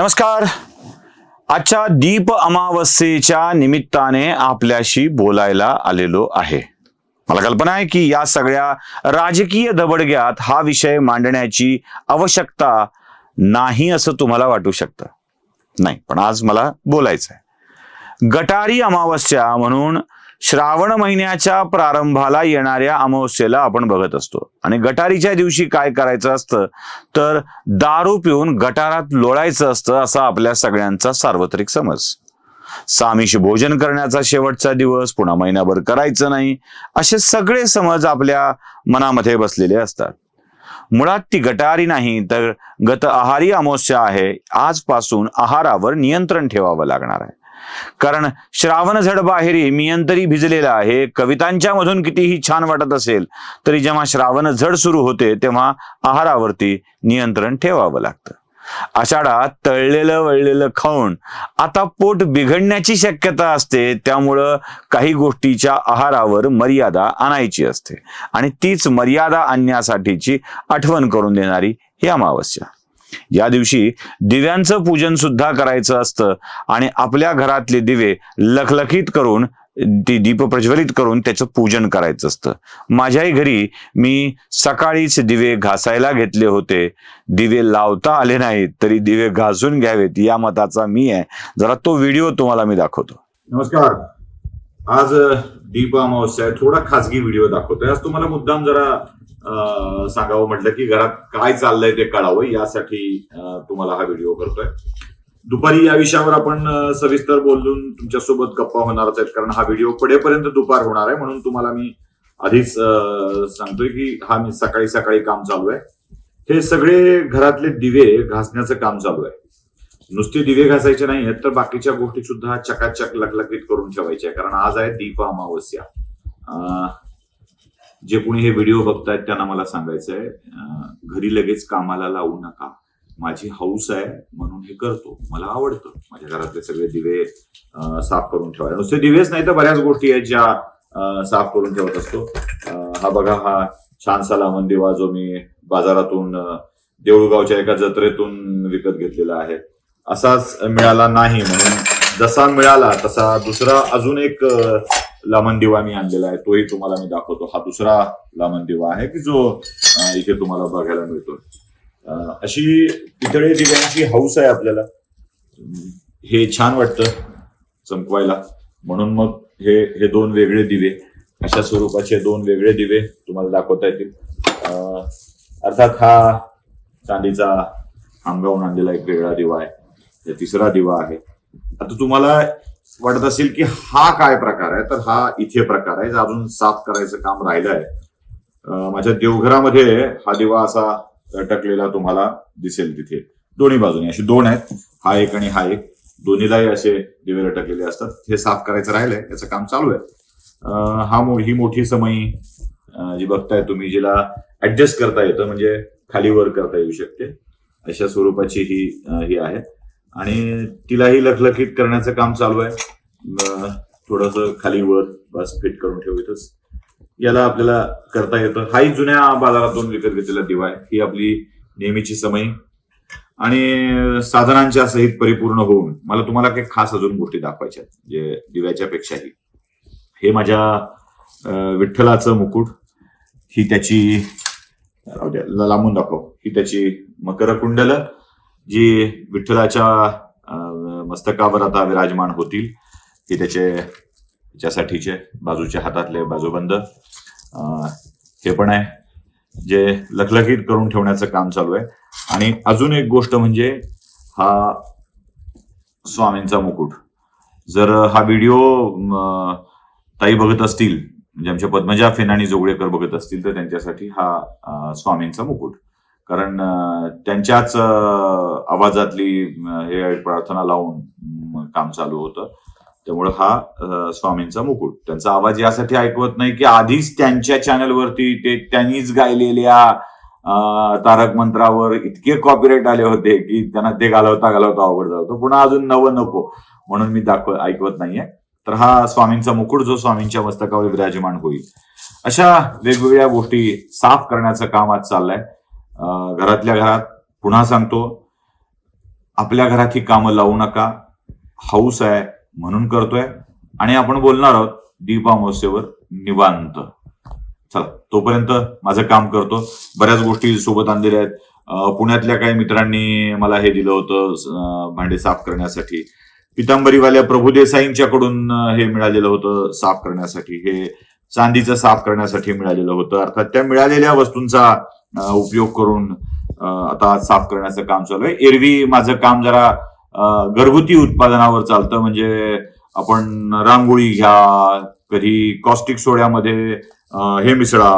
नमस्कार. आजच्या दीप अमावस्येच्या निमित्ताने आपल्याशी बोलायला आलेलो आहे. मला कल्पना आहे की या सगळ्या राजकीय दबडग्यात हा विषय मांडण्याची आवश्यकता नाही असं तुम्हाला वाटू शकतं. नाही पण आज मला बोलायचं आहे गटारी अमावस्या म्हणून श्रावण महिन्याच्या प्रारंभाला येणाऱ्या अमावस्येला आपण बघत असतो. आणि गटारीच्या दिवशी काय करायचं असतं? तर दारू पिऊन गटारात लोळायचं असतं असा आपल्या सगळ्यांचा सार्वत्रिक समज. सामीशी भोजन करण्याचा शेवटचा दिवस पुन्हा महिनाभर करायचं नाही असे सगळे समज आपल्या मनामध्ये बसलेले असतात. मुळात ती गटारी नाही तर गत आहारी अमावस्या आहे. आजपासून आहारावर नियंत्रण ठेवावं लागणार आहे. कारण श्रावण झड बाहेरी मियंतरी भिजलेला आहे. कवितांच्या मधून कितीही छान वाटत असेल तरी जेव्हा श्रावण झड सुरू होते तेव्हा आहारावरती नियंत्रण ठेवावं लागतं. आषाढात तळलेलं वळलेलं खाऊन आता पोट बिघडण्याची शक्यता असते. त्यामुळं काही गोष्टीच्या आहारावर मर्यादा आणायची असते. आणि तीच मर्यादा आणण्यासाठीची आठवण करून देणारी ही अमावस्या. या दिवशी दिव्यांचं पूजन सुद्धा करायचं असतं आणि आपल्या घरातले दिवे लखलखीत करून ती दीप प्रज्वलित करून त्याचं पूजन करायचं असतं. माझ्याही घरी मी सकाळीच दिवे घासायला घेतले होते. दिवे लावता आले नाहीत तरी दिवे घासून घ्यावेत या मताचा मी आहे. जरा तो व्हिडिओ तुम्हाला मी दाखवतो. नमस्कार. आज दीप अमावस्या थोडा खासगी व्हिडिओ दाखवतोय. आज तुम्हाला मुद्दाम जरा सांगावं म्हटलं की घरात काय चाललंय ते कळावं यासाठी तुम्हाला हा व्हिडिओ करतोय. दुपारी या विषयावर आपण सविस्तर बोलून तुमच्यासोबत गप्पा होणारच आहेत कारण हा व्हिडिओ पडेपर्यंत दुपार होणार आहे म्हणून तुम्हाला मी आधीच सांगतोय की हा मी सकाळी सकाळी काम चालू आहे. हे सगळे घरातले दिवे घासण्याचं काम चालू आहे. नुसते दिवे घासायचे नाही आहेत तर बाकीच्या गोष्टी सुद्धा चकाचक लकलकीत करून ठेवायच्या कारण आज आहे दीप अमावस्या. जे कोणी हे व्हिडिओ बघतायत त्यांना मला सांगायचं आहे घरी लगेच कामाला लावू नका. माझी हौस आहे म्हणून हे करतो. मला आवडतं. माझ्या घरातले सगळे दिवे साफ करून ठेवायचे. नुसते दिवेच नाही तर बऱ्याच गोष्टी आहेत ज्या साफ करून ठेवत असतो. हा बघा हा छानसा लावण दिवा जो मी बाजारातून देऊळगावच्या एका जत्रेतून विकत घेतलेला आहे. असाच मिळाला नाही म्हणून जसा मिळाला तसा दुसरा अजून एक लामण दिवा मी आणलेला आहे तोही तुम्हाला मी दाखवतो. हा दुसरा लामण दिवा आहे की जो इथे तुम्हाला बघायला मिळतो. अशी पितळे दिव्यांची हौस आहे आपल्याला. हे छान वाटतं चमकवायला. म्हणून मग हे हे दोन वेगळे दिवे अशा स्वरूपाचे दोन वेगळे दिवे तुम्हाला दाखवता येतील. अर्थात हा चांदीचा खांबावून आणलेला एक वेगळा दिवा आहे. हे तिसरा दिवा आहे. आता तुम्हाला वाटत असेल की हा काय प्रकार आहे तर हा इथे प्रकार आहे जो अजून साफ करायचं काम राहिलं आहे माझ्या देवघरामध्ये हा दिवा असा लटकलेला तुम्हाला दिसेल तिथे. दोन्ही बाजूने असे दोन आहेत हा एक आणि हा एक. दोन्हीलाही असे दिवे लटकलेले असतात. हे साफ करायचं राहिलंय याचं काम चालू आहे. हा मो- ही मोठी समयी जी बघताय तुम्ही जिला ऍडजस्ट करता येतं म्हणजे खाली वर करता येऊ शकते. अशा स्वरूपाची ही ही आहे. आणि तिलाही लखलखीत करण्याचं काम चालू आहे. थोडस खाली वर बस फिट करून ठेवतच याला आपल्याला करता येतं. हाही जुन्या बाजारातून विकत घेतलेला दिवा आहे. ही आपली नेहमीची समई. आणि साधनांच्या सहित परिपूर्ण होऊन मला तुम्हाला काही खास अजून गोष्टी दाखवायच्या आहेत, जे दिव्याच्या पेक्षाही हे. माझ्या विठ्ठलाचं मुकुट. ही त्याची लांबून दाखव. ही त्याची मकर कुंडल जी विठ्ठलाच्या मस्तकावर आता विराजमान होतील हे त्याचे त्याच्यासाठीचे बाजूच्या हातातले बाजूबंद अं, हे पण आहे जे लखलखीत करून ठेवण्याचं काम चालू आहे. आणि अजून एक गोष्ट म्हणजे हा स्वामींचा मुकुट. जर हा व्हिडिओ ताई बघत असतील म्हणजे आमच्या पद्मजा फेनाणी जोगळेकर बघत असतील तर त्यांच्यासाठी हा स्वामींचा मुकुट. कारण त्यांच्याच आवाजातली हे प्रार्थना लावून काम चालू होतं. त्यामुळे हा स्वामींचा मुकुट. त्यांचा आवाज यासाठी ऐकवत नाही की आधीच त्यांच्या चॅनलवरती ते त्यांनीच गायलेल्या तारक मंत्रावर इतके कॉपीराईट आले होते की त्यांना ते घालवता घालवता अवघड जातो पुन्हा अजून नवं नको म्हणून मी दाखव ऐकवत नाहीये. तर हा स्वामींचा मुकुट जो स्वामींच्या मस्तकावर विराजमान होईल. अशा वेगवेगळ्या गोष्टी साफ करण्याचं काम आज चाललंय. घरातल्या घरात पुन्हा सांगतो आपल्या घरात ही कामं लावू नका. हाऊस आहे म्हणून करतोय. आणि आपण बोलणार आहोत दीपा अमावस्येवर निवांत. चला तोपर्यंत माझं काम करतो. बऱ्याच गोष्टी सोबत आणलेल्या आहेत. पुण्यातल्या काही मित्रांनी मला हे दिलं होतं भांडे साफ करण्यासाठी. पितांबरीवाल्या प्रभुदेसाईंच्याकडून हे मिळालेलं होतं साफ करण्यासाठी. हे चांदीचं साफ करण्यासाठी मिळालेलं होतं. अर्थात त्या मिळालेल्या वस्तूंचा उपयोग करून आता साफ करण्याचं काम चालू आहे. एरवी माझं काम जरा घरगुती उत्पादनावर चालतं म्हणजे आपण रांगोळी घ्या कधी कॉस्टिक सोड्यामध्ये हे मिसळा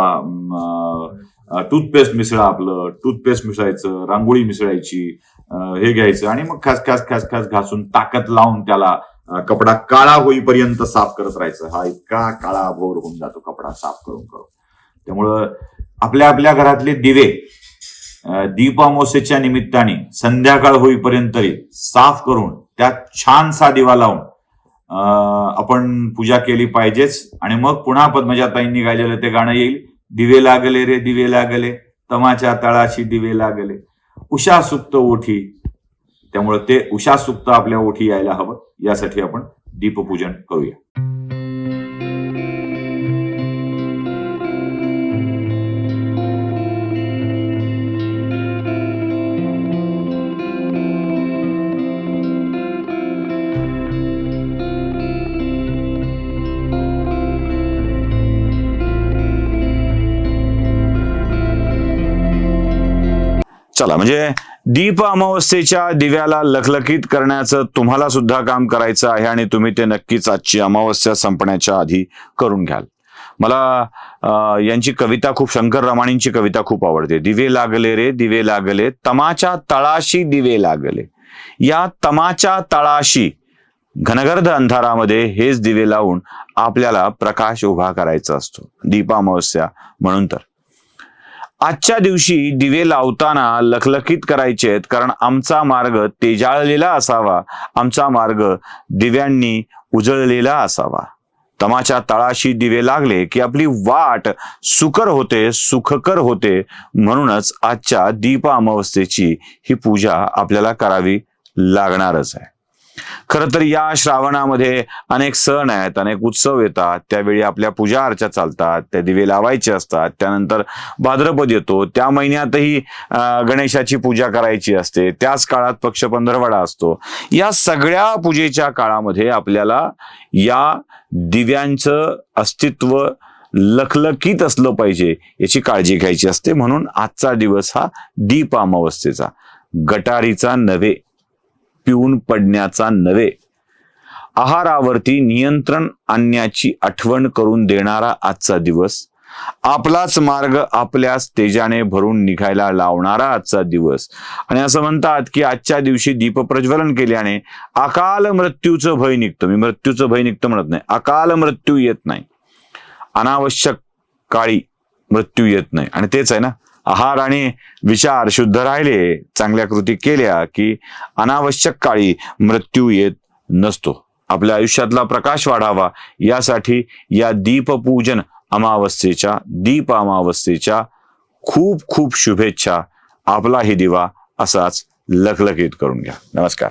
टूथपेस्ट मिसळा आपलं टूथपेस्ट मिसळायचं रांगोळी मिसळायची हे घ्यायचं आणि मग खास खास खास खास घासून ताकद लावून त्याला कपडा काळा होईपर्यंत साफ करत राहायचं. हा इतका काळा भोर होऊन जातो कपडा साफ करून करून. त्यामुळं आपल्या आपल्या घरातले दिवे दीपामोसेच्या निमित्ताने संध्याकाळ होईपर्यंत साफ करून त्यात छानसा दिवा लावून अं, आपण पूजा केली पाहिजेच. आणि मग पुन्हा पद्मजाताईंनी गायलेलं ते गाणं येईल. दिवे लागले रे दिवे लागले. तमाच्या तळाशी दिवे लागले. उषा सुप्त ओठी. त्यामुळे ते उषा सुप्त आपल्या ओठी यायला हवं. यासाठी आपण दीपपूजन करूया. चला म्हणजे दीप अमावस्येच्या दिव्याला लखलखीत करण्याचं तुम्हाला सुद्धा काम करायचं आहे आणि तुम्ही ते नक्कीच आजची अमावस्या संपण्याच्या आधी करून घ्याल. मला यांची कविता खूप शंकर रमाणींची कविता खूप आवडते. दिवे लागले रे दिवे लागले तमाच्या तळाशी दिवे लागले. या तमाच्या तळाशी घनगर्द अंधारामध्ये हेच दिवे लावून आपल्याला प्रकाश उभा करायचा असतो. दीप अमावस्या म्हणून तर. आजच्या दिवशी दिवे लावताना लखलखीत करायचे आहेत कारण आमचा मार्ग तेजाळलेला असावा. आमचा मार्ग दिव्यांनी उजळलेला असावा. तमाच्या तळाशी दिवे लागले की आपली वाट सुकर होते सुखकर होते. म्हणूनच आजच्या दीप अमावस्येची ही पूजा आपल्याला करावी लागणारच आहे. खर तर या श्रावणामध्ये अनेक सण आहेत अनेक उत्सव येतात. त्यावेळी आपल्या पूजा अर्चा चालतात त्या दिवे लावायचे असतात. त्यानंतर भाद्रपद येतो. त्या महिन्यातही गणेशाची पूजा करायची असते. त्याच काळात पक्ष पंधरवडा असतो. या सगळ्या पूजेच्या काळामध्ये आपल्याला या दिव्यांचं अस्तित्व लखलखीत असलं पाहिजे याची काळजी घ्यायची असते. म्हणून आजचा दिवस हा दीप अमावस्येचा. गटारीचा नव्हे. पिऊन पडण्याचा नव्हे. आहारावरती नियंत्रण आणण्याची आठवण करून देणारा आजचा दिवस. आपलाच मार्ग आपल्यास तेजाने भरून निघायला लावणारा आजचा दिवस. आणि असं म्हणतात की आजच्या दिवशी दीप प्रज्वलन केल्याने अकाल मृत्यूचं भय निघतं. मी मृत्यूचं भय निघतं म्हणत नाही. अकाल मृत्यू येत नाही. अनावश्यक काळी मृत्यू येत नाही. आणि तेच आहे ना? आहार आणि विचार शुद्ध राहिले. चांगल्या कृती केल्या की अनावश्यक काळी मृत्यू येत नसतो. आपल्या आयुष्यातला प्रकाश वाढावा यासाठी या दीपपूजन अमावस्येच्या दीप अमावस्येच्या खूप खूप शुभेच्छा. आपलाही दिवा असाच लखलखीत करून घ्या. नमस्कार.